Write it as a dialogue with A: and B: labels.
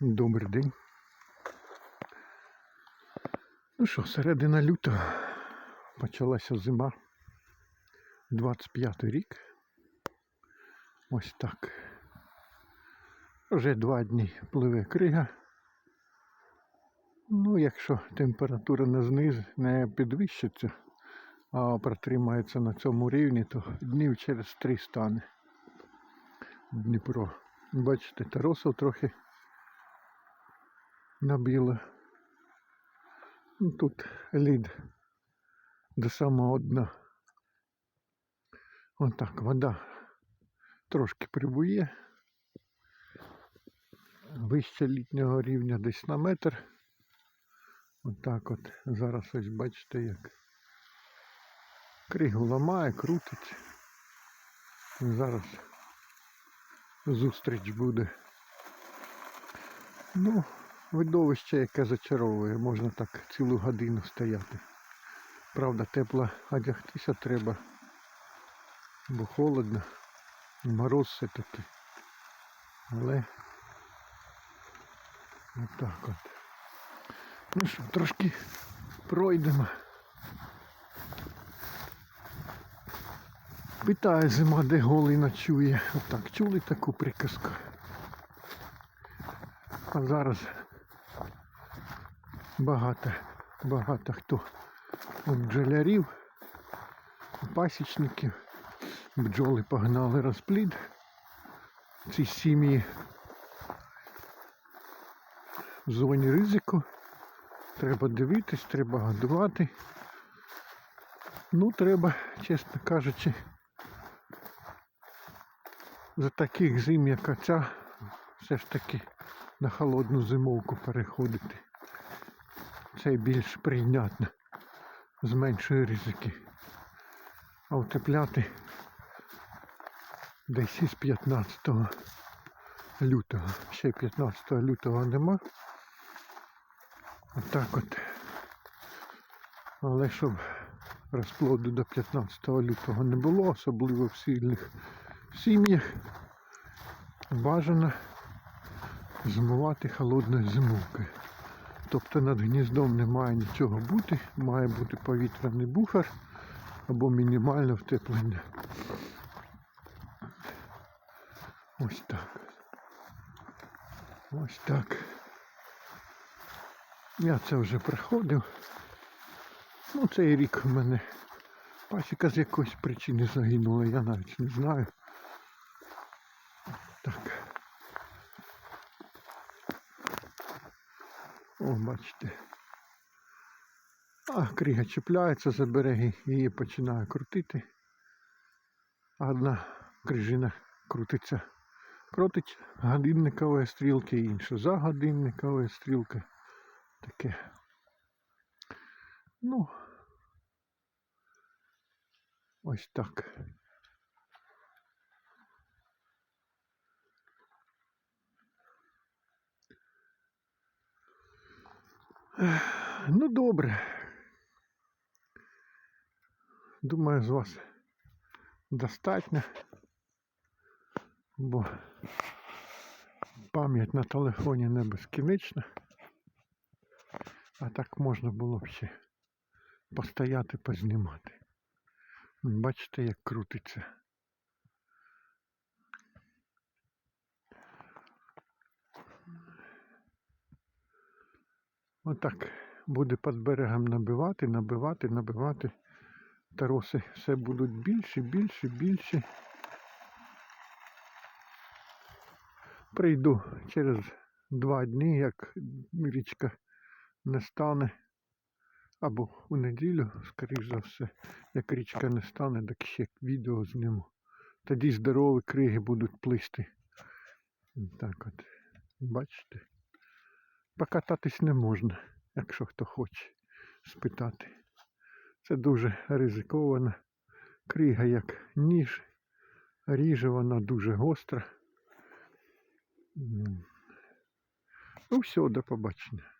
A: Добрий день. Ну що, середина лютого почалася зима. 25 рік. Ось так. Вже два дні пливе крига. Ну, якщо температура не зниз, не підвищиться, а протримається на цьому рівні, то днів через три стане Дніпро. Бачите, таросов трохи набіло. Ну, тут лід до самого дна. Отак, вода трошки прибує. Вище літнього рівня десь на метр. Отак от. Зараз ось бачите як. Кригу ламає, крутить. Зараз зустріч буде. Ну, видовище, яке зачаровує, можна так цілу годину стояти. Правда, тепло одягтися треба, бо холодно, мороз все таки. Але отак от. Ну що, трошки пройдемо. Питає зима, де голий ночує. Отак, чули таку приказку? А зараз багато, багато хто у бджолярів, пасічників. Бджоли погнали розплід. Ці сім'ї в зоні ризику. Треба дивитись, треба годувати. Ну, треба, чесно кажучи, за таких зим, як оця, все ж таки на холодну зимовку переходити. Це більш прийнятно, зменшує ризики. А утепляти десь із 15 лютого. Ще 15 лютого нема. Отак от. Але щоб розплоду до 15 лютого не було, особливо в сильних сім'ях, бажано зимувати холодною зимовкою. Тобто над гніздом не має нічого бути, має бути повітряний буфер або мінімальне втеплення. Ось так. Ось так. Я це вже приходив. Ну, цей рік в мене пасіка з якоїсь причини загинула, я навіть не знаю. Так. О, бачите. А крига чіпляється за береги, її починає крутити. А одна крижина крутиться проти годинникової стрілки, інша за годинникової стрілки. Таке. Ну, ось так. Ну, добре. Думаю, з вас достатньо, бо пам'ять на телефоні не безкінечна. А так можна було б ще постояти, познімати. Бачите, як крутиться. Отак буде під берегом набивати, набивати, набивати. Тароси все будуть більше, більше, більше. Прийду через два дні, як річка не стане. Або у неділю, скоріш за все, як річка не стане, так ще відео зніму. Тоді здорові криги будуть плисти. Так от, бачите. Покататись не можна, якщо хто хоче спитати. Це дуже ризиковано. Крига як ніж, ріже вона дуже гостра. Ну все, до побачення.